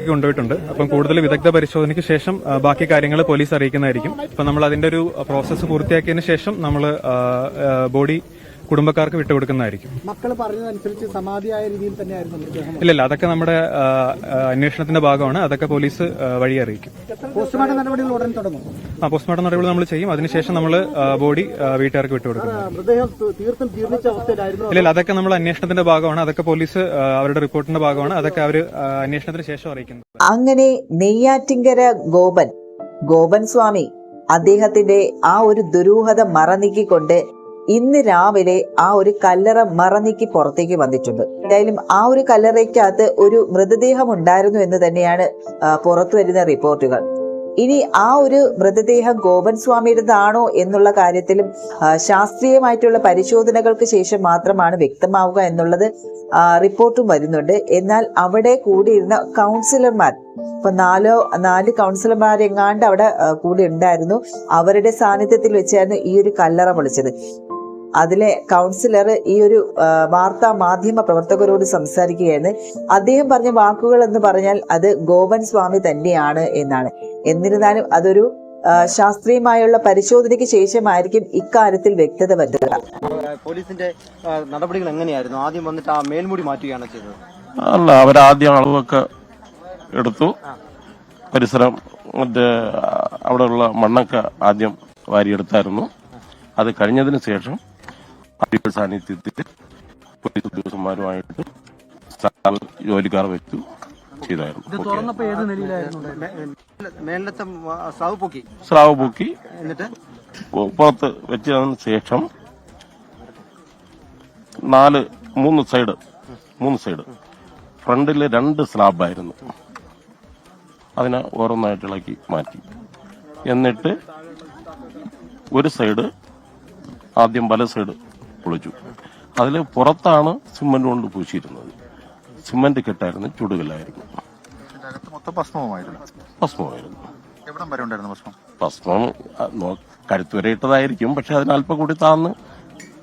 കൊണ്ടുപോയിട്ടുണ്ട്. അപ്പം കൂടുതൽ വിദഗ്ധ പരിശോധനയ്ക്ക് ശേഷം ബാക്കി കാര്യങ്ങൾ പോലീസ് അറിയിക്കുന്നതായിരിക്കും. അപ്പം നമ്മൾ അതിന്റെ ഒരു പ്രോസസ്സ് പൂർത്തിയാക്കിയതിന് ശേഷം നമ്മൾ ബോഡി കുടുംബക്കാർക്ക് വിട്ടുകൊടുക്കുന്നതായിരിക്കും. മക്കൾ പറഞ്ഞതനുസരിച്ച് സമാധിയായ രീതിയിൽ തന്നെയായിരുന്നു ഇല്ലല്ല ഇല്ലില്ല അതൊക്കെ നമ്മുടെ അന്വേഷണത്തിന്റെ ഭാഗമാണ്. അതൊക്കെ പോലീസ് വഴി അറിയിക്കും. പോസ്റ്റ്മോർട്ടം നടപടികൾ ഉടൻ തുടങ്ങും? ആ പോസ്റ്റ്മോർട്ടം നടപടികൾ നമ്മൾ ചെയ്യും. അതിനുശേഷം നമ്മൾ ബോഡി വീട്ടുകാർക്ക് വിട്ടുകൊടുക്കും. ഇല്ല അതൊക്കെ നമ്മൾ അന്വേഷണത്തിന്റെ ഭാഗമാണ്. അതൊക്കെ പോലീസ് അവരുടെ റിപ്പോർട്ടിന്റെ ഭാഗമാണ്. അതൊക്കെ അവർ അന്വേഷണത്തിന് ശേഷം അറിയിക്കുന്നത് അങ്ങനെ നെയ്യാറ്റിങ്കര ഗോപൻ ഗോപൻ സ്വാമി അദ്ദേഹത്തിന്റെ ആ ഒരു ദുരൂഹത മറനീക്കിക്കൊണ്ട് ഇന്ന് രാവിലെ ആ ഒരു കല്ലറ മറനീക്കി പുറത്തേക്ക് വന്നിട്ടുണ്ട്. എന്തായാലും ആ ഒരു കല്ലറയ്ക്കകത്ത് ഒരു മൃതദേഹം ഉണ്ടായിരുന്നു എന്ന് തന്നെയാണ് പുറത്തു വരുന്ന റിപ്പോർട്ടുകൾ. ഇനി ആ ഒരു മൃതദേഹം ഗോപൻ സ്വാമിയുടേതാണോ എന്നുള്ള കാര്യത്തിലും ശാസ്ത്രീയമായിട്ടുള്ള പരിശോധനകൾക്ക് ശേഷം മാത്രമാണ് വ്യക്തമാവുക എന്നുള്ളത് റിപ്പോർട്ടും വരുന്നുണ്ട്. എന്നാൽ അവിടെ കൂടിയിരുന്ന കൗൺസിലർമാർ ഇപ്പൊ നാലോ നാല് കൗൺസിലർമാർ എങ്ങാണ്ട് അവിടെ കൂടി ഉണ്ടായിരുന്നു. അവരുടെ സാന്നിധ്യത്തിൽ വെച്ചായിരുന്നു ഈ ഒരു കല്ലറ പൊളിച്ചത്. അതിലെ കൗൺസിലർ ഈ ഒരു വാർത്താ മാധ്യമ പ്രവർത്തകരോട് സംസാരിക്കുകയാണ് അദ്ദേഹം പറഞ്ഞ വാക്കുകൾ എന്ന് പറഞ്ഞാൽ അത് ഗോപൻ സ്വാമി തന്നെയാണ് എന്നാണ്. എന്നിരുന്നാലും അതൊരു ശാസ്ത്രീയമായുള്ള പരിശോധനയ്ക്ക് ശേഷമായിരിക്കും ഇക്കാര്യത്തിൽ വ്യക്തത വരുത്തുക. പോലീസിന്റെ നടപടികൾ എങ്ങനെയായിരുന്നു? ആദ്യം വന്നിട്ട് ആ മേൽമുടി മാറ്റുകയാണ് ചെയ്തത്. അല്ല അവരാദ്യം അളവൊക്കെ എടുത്തു. പരിസരം മറ്റേ അവിടെയുള്ള മണ്ണൊക്കെ ആദ്യം വാരിയെടുത്തായിരുന്നു. അത് കഴിഞ്ഞതിന് ശേഷം അടിയുടെ സാന്നിധ്യത്തിൽ പോലീസ് ഉദ്യോഗസ്ഥന്മാരുമായിട്ട് സ്ഥലം ജോലിക്കാർ വെച്ചു ചെയ്തായിരുന്നു. സ്രാവ് പൊക്കി. പുറത്ത് വെച്ചതിന് ശേഷം നാല് മൂന്ന് സൈഡ് മൂന്ന് സൈഡ്. ഫ്രണ്ടിൽ രണ്ട് സ്ലാബായിരുന്നു. അതിനെ ഓരോന്നായിട്ട് ഇളക്കി മാറ്റി. എന്നിട്ട് ഒരു സൈഡ് ആദ്യം വല സൈഡ് പൊളിച്ചു. അതിൽ പുറത്താണ് സിമന്റ് കൊണ്ട് പൂശിയിരുന്നത്. സിമന്റ് കെട്ടായിരുന്നു ചുടുകലായിരുന്നു ഭസ്മമായിരുന്നു എവിടം വരെ ഉണ്ടായിരുന്നു ഭസ്മം? ഭസ്മം ആ, വരെ ഇട്ടതായിരിക്കും പക്ഷെ അതിന് അല്പം കൂടി താന്ന്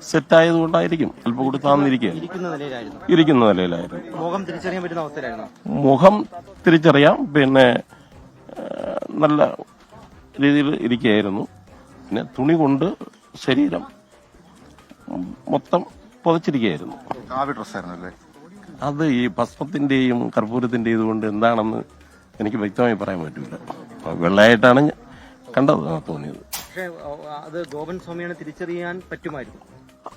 സെറ്റ് ആയതുകൊണ്ടായിരിക്കും അല്പം കൂടി താന്നിരിക്കുകയായിരുന്നു ഇരിക്കുന്ന നിലയിലായിരുന്നു. ഇരിക്കുന്ന നിലയിലായിരുന്നു. മുഖം തിരിച്ചറിയാൻ പറ്റുന്ന അവസ്ഥയിലായിരുന്നു. മുഖം തിരിച്ചറിയാം പിന്നെ നല്ല രീതിയിൽ ഇരിക്കുകയായിരുന്നു. പിന്നെ തുണി കൊണ്ട് ശരീരം മൊത്തം പുതച്ചിരിക്കുകയായിരുന്നു. കാവി ഡ്രസ്സായിരുന്നു അല്ലേ? അത് ഈ ഭസ്മത്തിന്റെയും കർപ്പൂരത്തിന്റെയും ഇതുകൊണ്ട് എന്താണെന്ന് എനിക്ക് വ്യക്തമായി പറയാൻ പറ്റില്ല വെള്ളയായിട്ടാണ് കണ്ടത് തോന്നിയത്. പക്ഷേ അത് ഗോപൻ സ്വാമിയാണ് തിരിച്ചറിയാൻ പറ്റുമായിരുന്നു.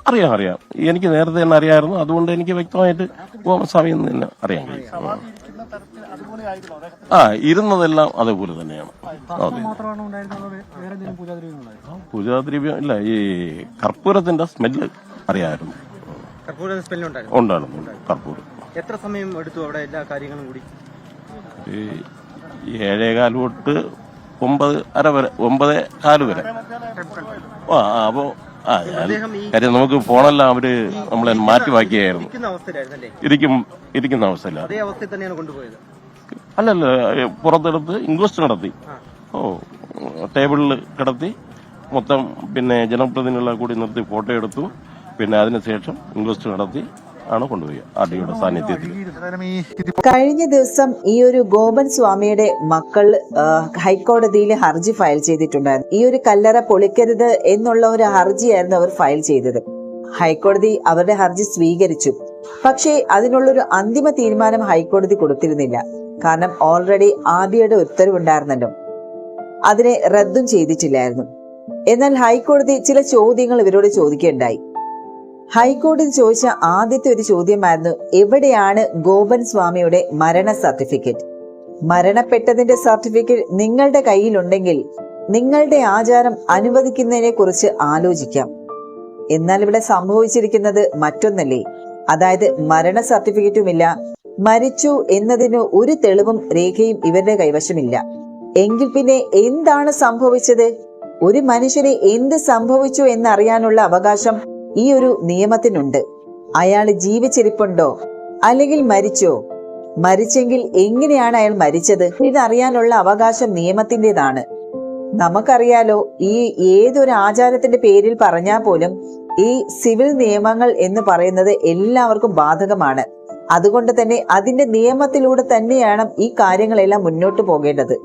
അറിയാം അറിയാം. എനിക്ക് നേരത്തെ തന്നെ അറിയാമായിരുന്നു അതുകൊണ്ട് എനിക്ക് വ്യക്തമായിട്ട് ഗോമസ്വാമി എന്ന് തന്നെ അറിയാൻ കഴിയും. ആ. ആ ഇരുന്നതെല്ലാം അതേപോലെ തന്നെയാണ്. പൂജാദ്രവ്യം ഇല്ല. ഈ കർപ്പൂരത്തിന്റെ സ്മെല്ല് അറിയാമായിരുന്നു. ഉണ്ടായിരുന്നു. കർപ്പൂരം. എത്ര സമയം എടുത്തു അവിടെ എല്ലാ കാര്യങ്ങളും കൂടി? ഈ ഏഴേകാൽ തൊട്ട് ഒമ്പത് അര വരെ ഒമ്പത് കാൽ വരെ. ആ ആ, അപ്പോ ആ ഞാൻ കാര്യം നമുക്ക് ഫോണെല്ലാം അവർ നമ്മളെ മാറ്റി വാക്കിയായിരുന്നു ഇരിക്കും ഇരിക്കുന്ന അവസ്ഥയില്ല അല്ലല്ല പുറത്തെടുത്ത് ഇൻക്വസ്റ്റ് നടത്തി. ഓ ടേബിളിൽ കിടത്തി മൊത്തം പിന്നെ ജനപ്രതിനിധികളെ കൂടി നിർത്തി ഫോട്ടോ എടുത്തു. പിന്നെ അതിനുശേഷം ഇൻക്വസ്റ്റ് നടത്തി. ആണ് കൊണ്ടുപോയി സാന്നിധ്യത്തിൽ. കഴിഞ്ഞ ദിവസം ഈ ഒരു ഗോപൻ സ്വാമിയുടെ മക്കൾ ഹൈക്കോടതിയിൽ ഹർജി ഫയൽ ചെയ്തിട്ടുണ്ടായിരുന്നു. ഈ ഒരു കല്ലറ പൊളിക്കരുത് എന്നുള്ള ഒരു ഹർജിയായിരുന്നു അവർ ഫയൽ ചെയ്തത്. ഹൈക്കോടതി അവരുടെ ഹർജി സ്വീകരിച്ചു. പക്ഷേ അതിനുള്ളൊരു അന്തിമ തീരുമാനം ഹൈക്കോടതി കൊടുത്തിരുന്നില്ല. കാരണം ഓൾറെഡി ആബിയുടെ ഉത്തരവുണ്ടായിരുന്നല്ലോ. അതിനെ റദ്ദും ചെയ്തിട്ടില്ലായിരുന്നു. എന്നാൽ ഹൈക്കോടതി ചില ചോദ്യങ്ങൾ ഇവരോട് ചോദിക്കുകയുണ്ടായി ഹൈക്കോടതി ചോദിച്ച ആദ്യത്തെ ഒരു ചോദ്യമായിരുന്നു എവിടെയാണ് ഗോപൻ സ്വാമിയുടെ മരണ സർട്ടിഫിക്കറ്റ്? മരണപ്പെട്ടതിന്റെ സർട്ടിഫിക്കറ്റ് നിങ്ങളുടെ കയ്യിലുണ്ടെങ്കിൽ നിങ്ങളുടെ ആചാരം അനുവദിക്കുന്നതിനെ കുറിച്ച് ആലോചിക്കാം. എന്നാൽ ഇവിടെ സംഭവിച്ചിരിക്കുന്നത് മറ്റൊന്നല്ലേ? അതായത് മരണ സർട്ടിഫിക്കറ്റുമില്ല മരിച്ചു എന്നതിന് ഒരു തെളിവും രേഖയും ഇവരുടെ കൈവശമില്ല. എങ്കിൽ പിന്നെ എന്താണ് സംഭവിച്ചത്? ഒരു മനുഷ്യന് എന്ത് സംഭവിച്ചു എന്നറിയാനുള്ള അവകാശം ഈ ഒരു നിയമത്തിനുണ്ട്. അയാൾ ജീവിച്ചിരിപ്പുണ്ടോ? അല്ലെങ്കിൽ മരിച്ചോ? മരിച്ചെങ്കിൽ എങ്ങനെയാണ് അയാൾ മരിച്ചത്? ഇതറിയാനുള്ള അവകാശം നിയമത്തിന്റെതാണ്. നമുക്കറിയാലോ ഈ ഏതൊരു ആചാരത്തിന്റെ പേരിൽ പറഞ്ഞാൽ പോലും ഈ സിവിൽ നിയമങ്ങൾ എന്ന് പറയുന്നത് എല്ലാവർക്കും ബാധകമാണ്. അതുകൊണ്ട് തന്നെ അതിന്റെ നിയമത്തിലൂടെ തന്നെയാണ് ഈ കാര്യങ്ങളെല്ലാം മുന്നോട്ട് പോകേണ്ടത്.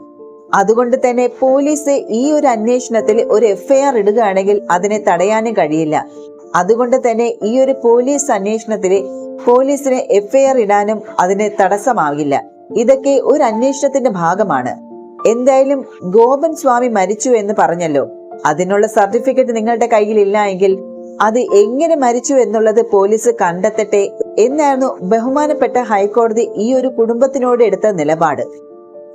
അതുകൊണ്ട് തന്നെ പോലീസ് ഈ ഒരു അന്വേഷണത്തിൽ ഒരു എഫ്ഐആർ ഇടുകയാണെങ്കിൽ അതിനെ തടയാനും കഴിയില്ല. അതുകൊണ്ട് തന്നെ ഈ ഒരു പോലീസ് അന്വേഷണത്തിൽ പോലീസിന് എഫ്ഐആർ ഇടാനും അതിന് തടസ്സമാകില്ല. ഇതൊക്കെ ഒരു അന്വേഷണത്തിന്റെ ഭാഗമാണ്. എന്തായാലും ഗോപൻ സ്വാമി മരിച്ചു എന്ന് പറഞ്ഞല്ലോ. അതിനുള്ള സർട്ടിഫിക്കറ്റ് നിങ്ങളുടെ കയ്യിൽ ഇല്ല എങ്കിൽ അത് എങ്ങനെ മരിച്ചു എന്നുള്ളത് പോലീസ് കണ്ടെത്തട്ടെ എന്നായിരുന്നു ബഹുമാനപ്പെട്ട ഹൈക്കോടതി ഈ ഒരു കുടുംബത്തിനോട് എടുത്ത നിലപാട്.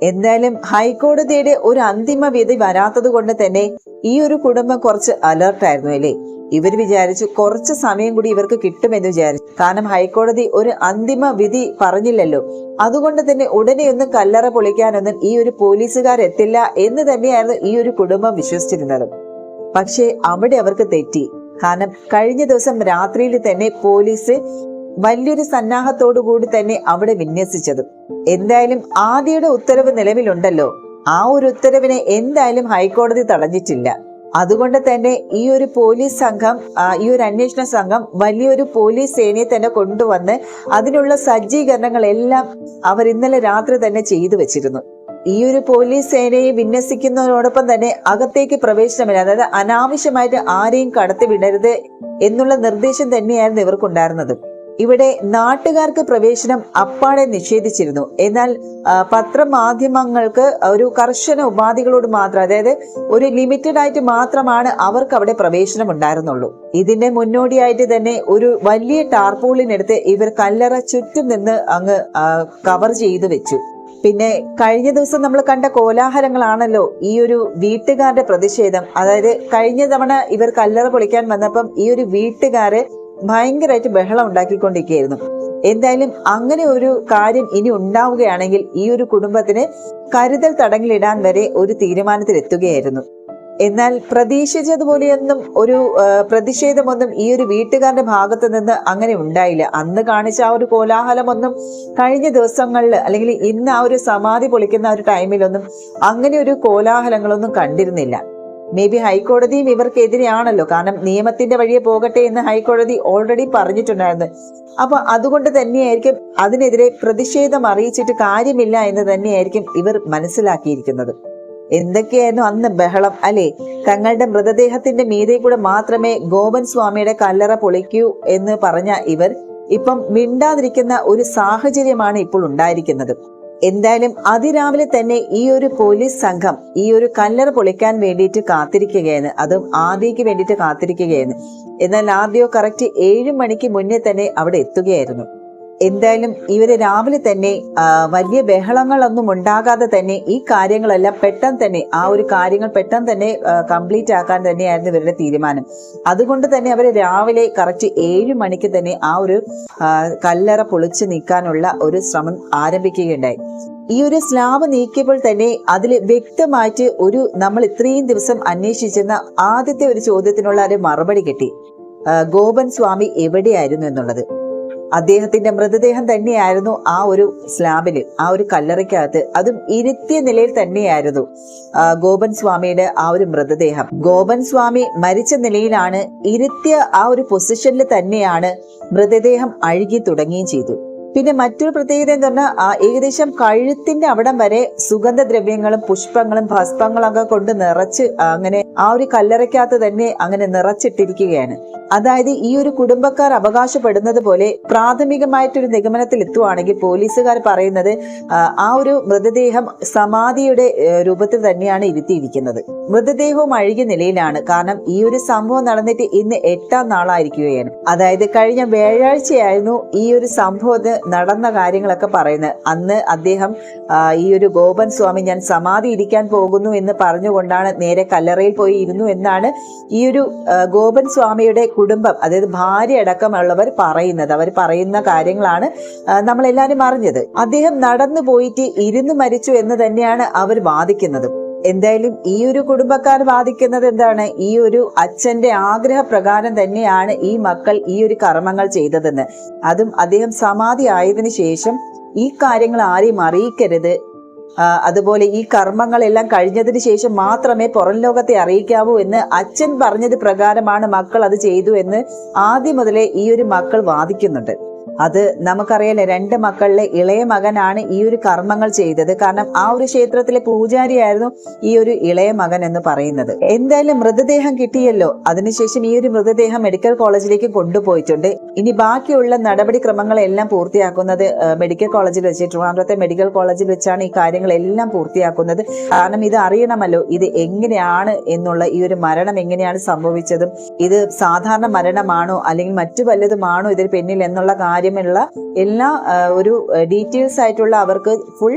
എന്തായാലും ഹൈക്കോടതിയുടെ ഒരു അന്തിമ വിധി വരാത്തത് കൊണ്ട് തന്നെ ഈ ഒരു കുടുംബം കുറച്ച് അലർട്ടായിരുന്നു അല്ലേ? ഇവർ വിചാരിച്ചു കുറച്ച് സമയം കൂടി ഇവർക്ക് കിട്ടുമെന്ന് വിചാരിച്ചു. കാരണം ഹൈക്കോടതി ഒരു അന്തിമ വിധി പറഞ്ഞില്ലല്ലോ. അതുകൊണ്ട് തന്നെ ഉടനെ ഒന്നും കല്ലറ പൊളിക്കാനൊന്നും ഈ ഒരു പോലീസുകാരെത്തില്ല എന്ന് തന്നെയായിരുന്നു ഈ ഒരു കുടുംബം വിശ്വസിച്ചിരുന്നത്. പക്ഷേ അവിടെ അവർക്ക് തെറ്റി. കാരണം കഴിഞ്ഞ ദിവസം രാത്രിയിൽ തന്നെ പോലീസ് വലിയൊരു സന്നാഹത്തോടു കൂടി തന്നെ അവിടെ വിന്യസിച്ചത്. എന്തായാലും ആദ്യയുടെ ഉത്തരവ് നിലവിലുണ്ടല്ലോ. ആ ഒരു ഉത്തരവിനെ എന്തായാലും ഹൈക്കോടതി തടഞ്ഞിട്ടില്ല. അതുകൊണ്ട് തന്നെ ഈ ഒരു പോലീസ് സംഘം ഈ ഒരു അന്വേഷണ സംഘം വലിയൊരു പോലീസ് സേനയെ തന്നെ കൊണ്ടുവന്ന് അതിനുള്ള സജ്ജീകരണങ്ങളെല്ലാം അവർ ഇന്നലെ രാത്രി തന്നെ ചെയ്തു വെച്ചിരുന്നു. ഈ ഒരു പോലീസ് സേനയെ വിന്യസിക്കുന്നതിനോടൊപ്പം തന്നെ അകത്തേക്ക് പ്രവേശനമില്ല. അതായത് അനാവശ്യമായിട്ട് ആരെയും കടത്തിവിടരുത് എന്നുള്ള നിർദ്ദേശം തന്നെയായിരുന്നു ഇവർക്കുണ്ടായിരുന്നത്. ഇവിടെ നാട്ടുകാർക്ക് പ്രവേശനം അപ്പാടെ നിഷേധിച്ചിരുന്നു. എന്നാൽ പത്രമാധ്യമങ്ങൾക്ക് ഒരു കർശന ഉപാധികളോട് മാത്രം അതായത് ഒരു ലിമിറ്റഡ് ആയിട്ട് മാത്രമാണ് അവർക്ക് അവിടെ പ്രവേശനം ഉണ്ടായിരുന്നുള്ളൂ. ഇതിന്റെ മുന്നോടിയായിട്ട് തന്നെ ഒരു വലിയ ടാർപോളിനെടുത്ത് ഇവർ കല്ലറ ചുറ്റും നിന്ന് അങ്ങ് കവർ ചെയ്തു വെച്ചു. പിന്നെ കഴിഞ്ഞ ദിവസം നമ്മൾ കണ്ട കോലാഹലങ്ങളാണല്ലോ ഈ ഒരു വീട്ടുകാരുടെ പ്രതിഷേധം. അതായത് കഴിഞ്ഞ തവണ ഇവർ കല്ലറ പൊളിക്കാൻ വന്നപ്പം ഈ ഒരു വീട്ടുകാര് ഭയങ്കരമായിട്ട് ബഹളം ഉണ്ടാക്കിക്കൊണ്ടിരിക്കുകയായിരുന്നു. എന്തായാലും അങ്ങനെ ഒരു കാര്യം ഇനി ഉണ്ടാവുകയാണെങ്കിൽ ഈ ഒരു കുടുംബത്തിന് കരുതൽ തടങ്കിലിടാൻ വരെ ഒരു തീരുമാനത്തിലെത്തുകയായിരുന്നു. എന്നാൽ പ്രതീക്ഷിച്ചതുപോലെയൊന്നും ഒരു പ്രതിഷേധമൊന്നും ഈ ഒരു വീട്ടുകാരുടെ ഭാഗത്ത് നിന്ന് അങ്ങനെ ഉണ്ടായില്ല. അന്ന് കാണിച്ച ആ ഒരു കോലാഹലമൊന്നും കഴിഞ്ഞ ദിവസങ്ങളിൽ അല്ലെങ്കിൽ ഇന്ന് ആ ഒരു സമാധി പൊളിക്കുന്ന ഒരു ടൈമിലൊന്നും അങ്ങനെ ഒരു കോലാഹലങ്ങളൊന്നും കണ്ടിരുന്നില്ല. May be ഹൈക്കോടതിയും ഇവർക്കെതിരെയാണല്ലോ. കാരണം നിയമത്തിന്റെ വഴിയെ പോകട്ടെ എന്ന് ഹൈക്കോടതി ഓൾറെഡി പറഞ്ഞിട്ടുണ്ടായിരുന്നു. അപ്പൊ അതുകൊണ്ട് തന്നെയായിരിക്കും അതിനെതിരെ പ്രതിഷേധം അറിയിച്ചിട്ട് കാര്യമില്ല എന്ന് തന്നെയായിരിക്കും ഇവർ മനസ്സിലാക്കിയിരിക്കുന്നത്. എന്തൊക്കെയായിരുന്നു അന്ന് ബഹളം? അല്ലെ? തങ്ങളുടെ മൃതദേഹത്തിന്റെ മീതെ കൂടെ മാത്രമേ ഗോപൻ സ്വാമിയുടെ കല്ലറ പൊളിക്കൂ എന്ന് പറഞ്ഞ ഇവർ ഇപ്പം മിണ്ടാതിരിക്കുന്ന ഒരു സാഹചര്യമാണ് ഇപ്പോൾ ഉണ്ടായിരിക്കുന്നത്. എന്തായാലും അതിരാവിലെ തന്നെ ഈ ഒരു പോലീസ് സംഘം ഈ ഒരു കല്ലറ പൊളിക്കാൻ വേണ്ടിയിട്ട് കാത്തിരിക്കുകയാണ്. അതും ആദ്യക്ക് വേണ്ടിയിട്ട് കാത്തിരിക്കുകയാണ്. എന്നാൽ ആദ്യോ കറക്റ്റ് ഏഴ് മണിക്ക് മുന്നേ തന്നെ അവിടെ എത്തുകയായിരുന്നു. എന്തായാലും ഇവർ രാവിലെ തന്നെ വലിയ ബഹളങ്ങളൊന്നും ഉണ്ടാകാതെ തന്നെ ഈ കാര്യങ്ങളെല്ലാം പെട്ടെന്ന് തന്നെ ആ ഒരു കാര്യങ്ങൾ പെട്ടെന്ന് തന്നെ കംപ്ലീറ്റ് ആക്കാൻ തന്നെയായിരുന്നു ഇവരുടെ തീരുമാനം. അതുകൊണ്ട് തന്നെ അവർ രാവിലെ കറക്റ്റ് ഏഴ് മണിക്ക് തന്നെ ആ ഒരു കല്ലറ പൊളിച്ചു നീക്കാനുള്ള ഒരു ശ്രമം ആരംഭിക്കുകയുണ്ടായി. ഈ ഒരു സ്ലാബ് നീക്കിയപ്പോൾ തന്നെ അതിൽ വ്യക്തമായിട്ട് ഒരു നമ്മൾ ഇത്രയും ദിവസം അന്വേഷിച്ചിരുന്ന ആദ്യത്തെ ഒരു ചോദ്യത്തിനുള്ള ഒരു മറുപടി കിട്ടി. ഗോപൻ സ്വാമി എവിടെയായിരുന്നു എന്നുള്ളത്. അദ്ദേഹത്തിന്റെ മൃതദേഹം തന്നെയായിരുന്നു ആ ഒരു സ്ലാബിൽ ആ ഒരു കല്ലറയ്ക്കകത്ത്. അതും ഇരുത്തിയ നിലയിൽ തന്നെയായിരുന്നു ഗോപൻ സ്വാമിയുടെ ആ ഒരു മൃതദേഹം. ഗോപൻ സ്വാമി മരിച്ച നിലയിലാണ് ഇരുത്തിയ ആ ഒരു പൊസിഷനിൽ തന്നെയാണ് മൃതദേഹം അഴുകി തുടങ്ങുകയും ചെയ്തു. പിന്നെ മറ്റൊരു പ്രത്യേകത എന്ന് പറഞ്ഞാൽ ഏകദേശം കഴുത്തിന്റെ അവിടം വരെ സുഗന്ധദ്രവ്യങ്ങളും പുഷ്പങ്ങളും ഭസ്പങ്ങളും ഒക്കെ കൊണ്ട് നിറച്ച് അങ്ങനെ ആ ഒരു കല്ലറയ്ക്കകത്ത് തന്നെ അങ്ങനെ നിറച്ചിട്ടിരിക്കുകയാണ്. അതായത് ഈ ഒരു കുടുംബക്കാർ അവകാശപ്പെടുന്നത് പോലെ പ്രാഥമികമായിട്ടൊരു നിഗമനത്തിൽ എത്തുവാണെങ്കിൽ പോലീസുകാർ പറയുന്നത് ആ, ഒരു മൃതദേഹം സമാധിയുടെ രൂപത്തിൽ തന്നെയാണ് ഇരുത്തിയിരിക്കുന്നത്. മൃതദേഹവും അഴുകിയ നിലയിലാണ്. കാരണം ഈ ഒരു സംഭവം നടന്നിട്ട് ഇന്ന് എട്ടാം നാളായിരിക്കുകയാണ്. അതായത് കഴിഞ്ഞ വ്യാഴാഴ്ചയായിരുന്നു ഈ ഒരു സംഭവത്തിന് നടന്ന കാര്യങ്ങളൊക്കെ പറയുന്നത്. അന്ന് അദ്ദേഹം ഈ ഒരു ഗോപൻ സ്വാമി ഞാൻ സമാധി ഇരിക്കാൻ പോകുന്നു എന്ന് പറഞ്ഞുകൊണ്ടാണ് നേരെ കല്ലറയിൽ പോയി ഇരുന്നു എന്നാണ് ഈ ഒരു ഗോപൻ സ്വാമിയുടെ കുടുംബം അതായത് ഭാര്യ അടക്കമുള്ളവർ പറയുന്നത് അവർ പറയുന്ന കാര്യങ്ങളാണ് നമ്മളെല്ലാവരും അറിഞ്ഞത്. അദ്ദേഹം നടന്നു പോയിട്ട് ഇരുന്ന് മരിച്ചു എന്ന് തന്നെയാണ് അവർ വാദിക്കുന്നത്. എന്തായാലും ഈ ഒരു കുടുംബക്കാർ വാദിക്കുന്നത് എന്താണ്? ഈ ഒരു അച്ഛന്റെ ആഗ്രഹപ്രകാരം തന്നെയാണ് ഈ മക്കൾ ഈ ഒരു കർമ്മങ്ങൾ ചെയ്തതെന്ന്. അതും അദ്ദേഹം സമാധി ആയതിനു ശേഷം ഈ കാര്യങ്ങൾ ആരെയും അറിയിക്കരുത്. അതുപോലെ ഈ കർമ്മങ്ങളെല്ലാം കഴിഞ്ഞതിന് ശേഷം മാത്രമേ പുറം ലോകത്തെ അറിയിക്കാവൂ എന്ന് അച്ഛൻ പറഞ്ഞത് പ്രകാരമാണ് മക്കൾ അത് ചെയ്തു എന്ന് ആദ്യം മുതലേ ഈ ഒരു മക്കൾ വാദിക്കുന്നുണ്ട്. അത് നമുക്കറിയാലോ രണ്ട് മക്കളിലെ ഇളയ മകനാണ് ഈ ഒരു കർമ്മങ്ങൾ ചെയ്തത്. കാരണം ആ ഒരു ക്ഷേത്രത്തിലെ പൂജാരിയായിരുന്നു ഈ ഒരു ഇളയ മകൻ എന്ന് പറയുന്നത്. എന്തായാലും മൃതദേഹം കിട്ടിയല്ലോ. അതിനുശേഷം ഈ ഒരു മൃതദേഹം മെഡിക്കൽ കോളേജിലേക്ക് കൊണ്ടുപോയിട്ടുണ്ട്. ഇനി ബാക്കിയുള്ള നടപടിക്രമങ്ങളെല്ലാം പൂർത്തിയാക്കുന്നത് മെഡിക്കൽ കോളേജിൽ വെച്ച് ട്രിവാൻഡ്രത്തെ മെഡിക്കൽ കോളേജിൽ വെച്ചാണ് ഈ കാര്യങ്ങളെല്ലാം പൂർത്തിയാക്കുന്നത്. കാരണം ഇത് അറിയണമല്ലോ ഇത് എങ്ങനെയാണ് എന്നുള്ള ഈ ഒരു മരണം എങ്ങനെയാണ് സംഭവിച്ചതും. ഇത് സാധാരണ മരണമാണോ അല്ലെങ്കിൽ മറ്റു വല്ലതുമാണോ ഇതിന് പിന്നിൽ എന്നുള്ള കാര്യമുള്ള എല്ലാ ഒരു ഡീറ്റെയിൽസ് ആയിട്ടുള്ള അവർക്ക് ഫുൾ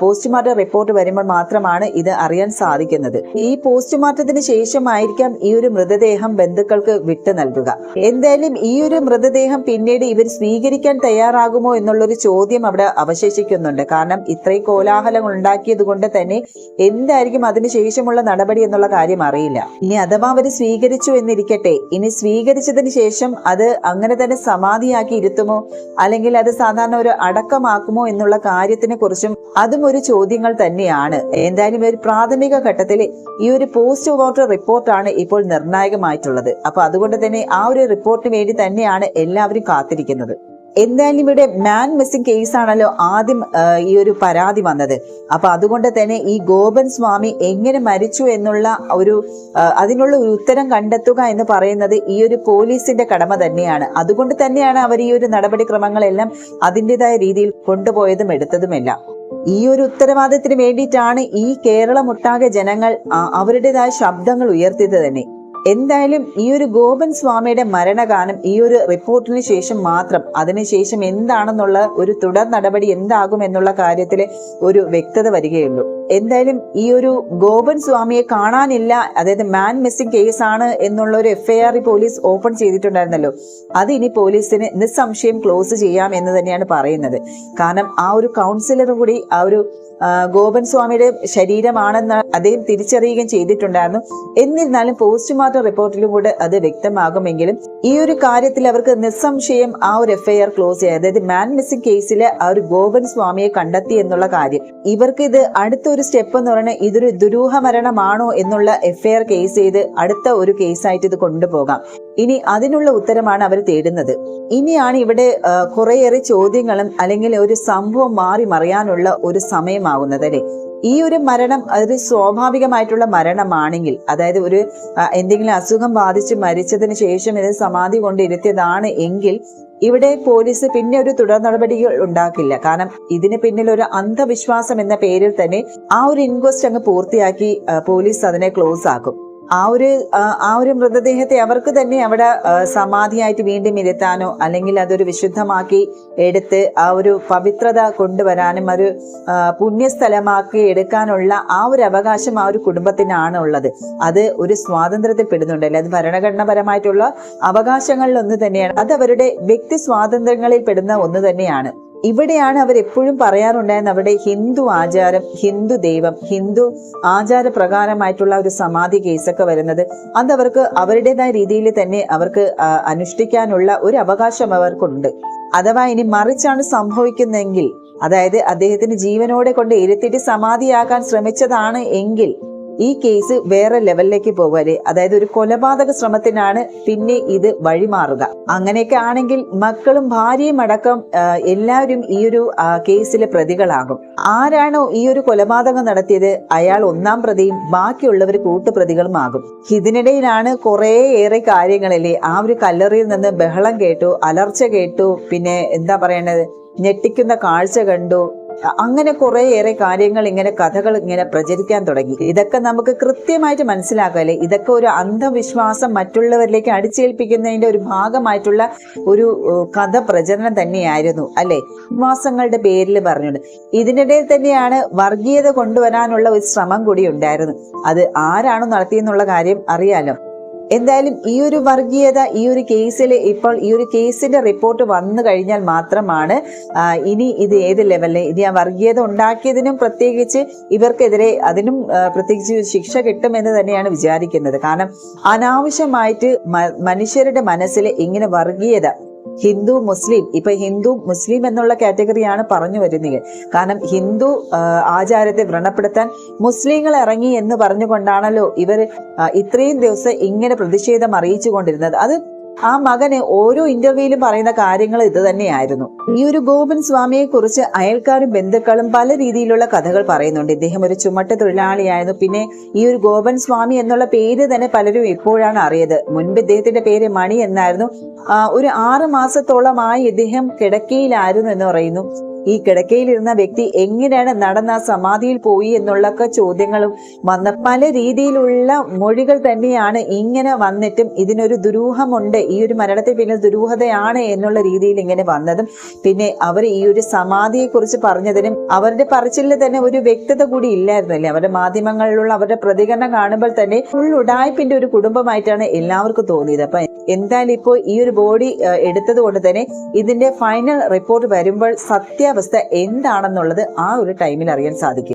പോസ്റ്റ്മോർട്ടം റിപ്പോർട്ട് വരുമ്പോൾ മാത്രമാണ് ഇത് അറിയാൻ സാധിക്കുന്നത്. ഈ പോസ്റ്റ്മോർട്ടത്തിന് ശേഷമായിരിക്കാം ഈ ഒരു മൃതദേഹം ബന്ധുക്കൾക്ക് വിട്ടു നൽകുക. എന്തായാലും ഈ ഒരു മൃതദേഹം പിന്നീട് ഇവർ സ്വീകരിക്കാൻ തയ്യാറാകുമോ എന്നുള്ളൊരു ചോദ്യം അവിടെ അവശേഷിക്കുന്നുണ്ട്. കാരണം ഇത്രയും കോലാഹലം ഉണ്ടാക്കിയത് കൊണ്ട് തന്നെ എന്തായിരിക്കും അതിനുശേഷമുള്ള നടപടി എന്നുള്ള കാര്യം അറിയില്ല. ഇനി അഥവാ അവർ സ്വീകരിച്ചു എന്നിരിക്കട്ടെ ഇനി സ്വീകരിച്ചതിന് ശേഷം അത് അങ്ങനെ തന്നെ സമാധിയാക്കി ഇരുത്തുമോ അല്ലെങ്കിൽ അത് സാധാരണ ഒരു അടക്കമാക്കുമോ എന്നുള്ള കാര്യത്തിനെ കുറിച്ചും അതും ഒരു ചോദ്യങ്ങൾ തന്നെയാണ്. എന്തായാലും ഒരു പ്രാഥമിക ഘട്ടത്തിൽ ഈ ഒരു പോസ്റ്റ് മോർട്ടം റിപ്പോർട്ടാണ് ഇപ്പോൾ നിർണായകമായിട്ടുള്ളത്. അപ്പൊ അതുകൊണ്ട് തന്നെ ആ ഒരു റിപ്പോർട്ടിന് വേണ്ടി തന്നെയാണ് എല്ലാവരും കാത്തിരിക്കുന്നത്. എന്തായാലും ഇവിടെ മാൻ മിസ്സിംഗ് കേസാണല്ലോ ആദ്യം ഈ ഒരു പരാതി വന്നത്. അപ്പൊ അതുകൊണ്ട് തന്നെ ഈ ഗോപൻ സ്വാമി എങ്ങനെ മരിച്ചു എന്നുള്ള ഒരു അതിനുള്ള ഒരു ഉത്തരം കണ്ടെത്തുക എന്ന് പറയുന്നത് ഈ ഒരു പോലീസിന്റെ കടമ തന്നെയാണ്. അതുകൊണ്ട് തന്നെയാണ് അവർ ഈ ഒരു നടപടിക്രമങ്ങളെല്ലാം അതിന്റെതായ രീതിയിൽ കൊണ്ടുപോയതും എടുത്തതുമെല്ലാം. ഈ ഒരു ഉത്തരവാദിത്തത്തിന് വേണ്ടിയിട്ടാണ് ഈ കേരളമൊട്ടാകെ ജനങ്ങൾ അവരുടേതായ ശബ്ദങ്ങൾ ഉയർത്തിയത് തന്നെ. എന്തായാലും ഈ ഒരു ഗോപൻ സ്വാമിയുടെ മരണകാലം ഈ ഒരു റിപ്പോർട്ടിന് ശേഷം മാത്രം അതിനുശേഷം എന്താണെന്നുള്ള ഒരു തുടർ നടപടി എന്താകും എന്നുള്ള കാര്യത്തിൽ ഒരു വ്യക്തത വരികയുള്ളൂ. എന്തായാലും ഈ ഒരു ഗോപൻ സ്വാമിയെ കാണാനില്ല. അതായത് മാൻ മിസ്സിംഗ് കേസാണ് എന്നുള്ള ഒരു എഫ്ഐആർ പോലീസ് ഓപ്പൺ ചെയ്തിട്ടുണ്ടായിരുന്നല്ലോ. അത് ഇനി പോലീസിന് നിസ്സംശയം ക്ലോസ് ചെയ്യാം എന്ന് തന്നെയാണ് പറയുന്നത്. കാരണം ആ ഒരു കൗൺസിലർ കൂടി ആ ഒരു ഗോപൻ സ്വാമിയുടെ ശരീരമാണെന്ന് അദ്ദേഹം തിരിച്ചറിയുകയും ചെയ്തിട്ടുണ്ടായിരുന്നു. എന്നിരുന്നാലും പോസ്റ്റ്മോർട്ടം റിപ്പോർട്ടിലും കൂടെ അത് വ്യക്തമാകുമെങ്കിലും ഈ ഒരു കാര്യത്തിൽ അവർക്ക് നിസ്സംശയം ആ ഒരു എഫ്ഐആർ ക്ലോസ് ചെയ്യാം. അതായത് മാൻ മിസ്സിംഗ് കേസിൽ ആ ഒരു ഗോപൻ സ്വാമിയെ കണ്ടെത്തി എന്നുള്ള കാര്യം. ഇവർക്ക് ഇത് അടുത്തൊരു സ്റ്റെപ്പ് എന്ന് പറയുന്നത് ഇതൊരു ദുരൂഹ മരണമാണോ എന്നുള്ള എഫ്ഐആർ കേസ് ചെയ്ത് അടുത്ത ഒരു കേസായിട്ട് ഇത് കൊണ്ടുപോകാം. ഇനി അതിനുള്ള ഉത്തരമാണ് അവർ തേടുന്നത്. ഇനിയാണ് ഇവിടെ കുറേയേറെ ചോദ്യങ്ങളും അല്ലെങ്കിൽ ഒരു സംഭവം മാറി മറിയാനുള്ള ഒരു സമയമാകുന്നത് അല്ലെ? ഈ ഒരു മരണം അതൊരു സ്വാഭാവികമായിട്ടുള്ള മരണമാണെങ്കിൽ അതായത് ഒരു എന്തെങ്കിലും അസുഖം ബാധിച്ച് മരിച്ചതിന് ശേഷം ഇത് സമാധി കൊണ്ടിരുത്തിയതാണ് എങ്കിൽ ഇവിടെ പോലീസ് പിന്നെ ഒരു തുടർ നടപടികൾ ഉണ്ടാക്കില്ല. കാരണം ഇതിന് പിന്നിൽ ഒരു അന്ധവിശ്വാസം എന്ന പേരിൽ തന്നെ ആ ഒരു ഇൻക്വസ്റ്റ് അങ്ങ് പൂർത്തിയാക്കി പോലീസ് അതിനെ ക്ലോസ് ആക്കും. ആ ഒരു ആ, ഒരു മൃതദേഹത്തെ അവർക്ക് തന്നെ അവിടെ സമാധിയായിട്ട് വീണ്ടും ഇരുത്താനോ അല്ലെങ്കിൽ അതൊരു വിശുദ്ധമാക്കി എടുത്ത് ആ ഒരു പവിത്രത കൊണ്ടുവരാനും ഒരു പുണ്യസ്ഥലമാക്കി എടുക്കാനുള്ള ആ ഒരു അവകാശം ആ ഒരു കുടുംബത്തിനാണ് ഉള്ളത്. അത് ഒരു സ്വാതന്ത്ര്യത്തിൽ പെടുന്നുണ്ടല്ലോ അത് ഭരണഘടനാപരമായിട്ടുള്ള അവകാശങ്ങളിൽ ഒന്ന് തന്നെയാണ്. അത് അവരുടെ വ്യക്തി സ്വാതന്ത്ര്യങ്ങളിൽ പെടുന്ന ഒന്ന് തന്നെയാണ്. ഇവിടെയാണ് അവർ എപ്പോഴും പറയാറുണ്ടായിരുന്ന അവരുടെ ഹിന്ദു ആചാരം ഹിന്ദു ദൈവം ഹിന്ദു ആചാരപ്രകാരമായിട്ടുള്ള ഒരു സമാധി കേസൊക്കെ വരുന്നത്. അത് അവർക്ക് അവരുടേതായ രീതിയിൽ തന്നെ അവർക്ക് അനുഷ്ഠിക്കാനുള്ള ഒരു അവകാശം അവർക്കുണ്ട്. അഥവാ ഇനി മറിച്ചാണ് സംഭവിക്കുന്നതെങ്കിൽ അതായത് അദ്ദേഹത്തിന് ജീവനോടെ കൊണ്ട് ഇരുത്തിയിട്ട് സമാധിയാക്കാൻ ശ്രമിച്ചതാണ് എങ്കിൽ ഈ കേസ് വേറെ ലെവലിലേക്ക് പോകാല്ലേ അതായത് ഒരു കൊലപാതക ശ്രമത്തിനാണ് പിന്നെ ഇത് വഴിമാറുക. അങ്ങനെയൊക്കെ ആണെങ്കിൽ മക്കളും ഭാര്യയും അടക്കം എല്ലാവരും ഈ ഒരു കേസിലെ പ്രതികളാകും. ആരാണോ ഈ ഒരു കൊലപാതകം നടത്തിയത് അയാൾ ഒന്നാം പ്രതിയും ബാക്കിയുള്ളവർ കൂട്ടുപ്രതികളുമാകും ഇതിനിടയിലാണ് കുറേയേറെ കാര്യങ്ങളല്ലേ ആ ഒരു കല്ലറിയിൽ നിന്ന് ബഹളം കേട്ടു അലർച്ച കേട്ടു പിന്നെ എന്താ പറയണത്? ഞെട്ടിക്കുന്ന കാഴ്ച കണ്ടു അങ്ങനെ കുറേയേറെ കാര്യങ്ങൾ ഇങ്ങനെ കഥകൾ ഇങ്ങനെ പ്രചരിക്കാൻ തുടങ്ങി. ഇതൊക്കെ നമുക്ക് കൃത്യമായിട്ട് മനസ്സിലാക്കാല്ലേ? ഇതൊക്കെ ഒരു അന്ധവിശ്വാസം മറ്റുള്ളവരിലേക്ക് അടിച്ചേൽപ്പിക്കുന്നതിന്റെ ഒരു ഭാഗമായിട്ടുള്ള ഒരു കഥ പ്രചരണം തന്നെയായിരുന്നു അല്ലെ? വിശ്വാസങ്ങളുടെ പേരിൽ പറഞ്ഞു ഇതിനിടയിൽ തന്നെയാണ് വർഗീയത കൊണ്ടുവരാനുള്ള ഒരു ശ്രമം കൂടി ഉണ്ടായിരുന്നു. അത് ആരാണ് നടത്തിയെന്നുള്ള കാര്യം അറിയാലോ? എന്തായാലും ഈ ഒരു വർഗീയത ഈ ഒരു കേസിൽ ഇപ്പോൾ ഈ ഒരു കേസിന്റെ റിപ്പോർട്ട് വന്നു കഴിഞ്ഞാൽ മാത്രമാണ് ഇനി ഇത് ഏത് ലെവലിൽ ഇനി ആ വർഗീയത ഉണ്ടാക്കിയതിനും പ്രത്യേകിച്ച് ഇവർക്കെതിരെ അതിനും പ്രത്യേകിച്ച് ശിക്ഷ കിട്ടുമെന്ന് തന്നെയാണ് വിചാരിക്കുന്നത്. കാരണം അനാവശ്യമായിട്ട് മനുഷ്യരുടെ മനസ്സിൽ ഇങ്ങനെ വർഗീയത ഹിന്ദു മുസ്ലിം. ഇപ്പൊ ഹിന്ദു മുസ്ലിം എന്നുള്ള കാറ്റഗറിയാണ് പറഞ്ഞു വരുന്നത്. കാരണം ഹിന്ദു ആചാരത്തെ വ്രണപ്പെടുത്താൻ മുസ്ലിങ്ങൾ ഇറങ്ങി എന്ന് പറഞ്ഞുകൊണ്ടാണല്ലോ ഇവർ ഇത്രയും ദിവസം ഇങ്ങനെ പ്രതിഷേധം അറിയിച്ചു കൊണ്ടിരുന്നത് അത് ആ മകന് ഓരോ ഇന്റർവ്യൂയിലും പറയുന്ന കാര്യങ്ങൾ ഇത് തന്നെയായിരുന്നു. ഈ ഒരു ഗോപൻ സ്വാമിയെ കുറിച്ച് അയൽക്കാരും ബന്ധുക്കളും പല രീതിയിലുള്ള കഥകൾ പറയുന്നുണ്ട്. ഇദ്ദേഹം ഒരു ചുമട്ട തൊഴിലാളിയായിരുന്നു. പിന്നെ ഈ ഒരു ഗോപൻ സ്വാമി എന്നുള്ള പേര് തന്നെ പലരും ഇപ്പോഴാണ് അറിയത്. മുൻപ് ഇദ്ദേഹത്തിന്റെ പേര് മണി എന്നായിരുന്നു. ഒരു ആറ് മാസത്തോളമായി ഇദ്ദേഹം കിടക്കയിലായിരുന്നു എന്ന് പറയുന്നു. ഈ കിടക്കയിലിരുന്ന വ്യക്തി എങ്ങനെയാണ് നടന്ന സമാധിയിൽ പോയി എന്നുള്ളൊക്കെ ചോദ്യങ്ങളും വന്ന പല രീതിയിലുള്ള മൊഴികൾ തന്നെയാണ് ഇങ്ങനെ വന്നിട്ടും ഇതിനൊരു ദുരൂഹമുണ്ട്. ഈ ഒരു മരണത്തിന് പിന്നിൽ ദുരൂഹതയാണ് എന്നുള്ള രീതിയിൽ ഇങ്ങനെ വന്നതും പിന്നെ അവർ ഈ ഒരു സമാധിയെ കുറിച്ച് പറഞ്ഞതിനും അവരുടെ പറച്ചിലിൽ തന്നെ ഒരു വ്യക്തത കൂടി ഇല്ലായിരുന്നില്ലേ? അവരുടെ മാധ്യമങ്ങളിലുള്ള അവരുടെ പ്രതികരണം കാണുമ്പോൾ തന്നെ ഫുൾ ഉടായ്പിന്റെ ഒരു കുടുംബമായിട്ടാണ് എല്ലാവർക്കും തോന്നിയത്. അപ്പൊ എന്തായാലും ഇപ്പോൾ ഈ ഒരു ബോഡി എടുത്തത് കൊണ്ട് തന്നെ ഇതിന്റെ ഫൈനൽ റിപ്പോർട്ട് വരുമ്പോൾ സത്യാവസ്ഥ എന്താണെന്നുള്ളത് ആ ഒരു ടൈമിൽ അറിയാൻ സാധിക്കും.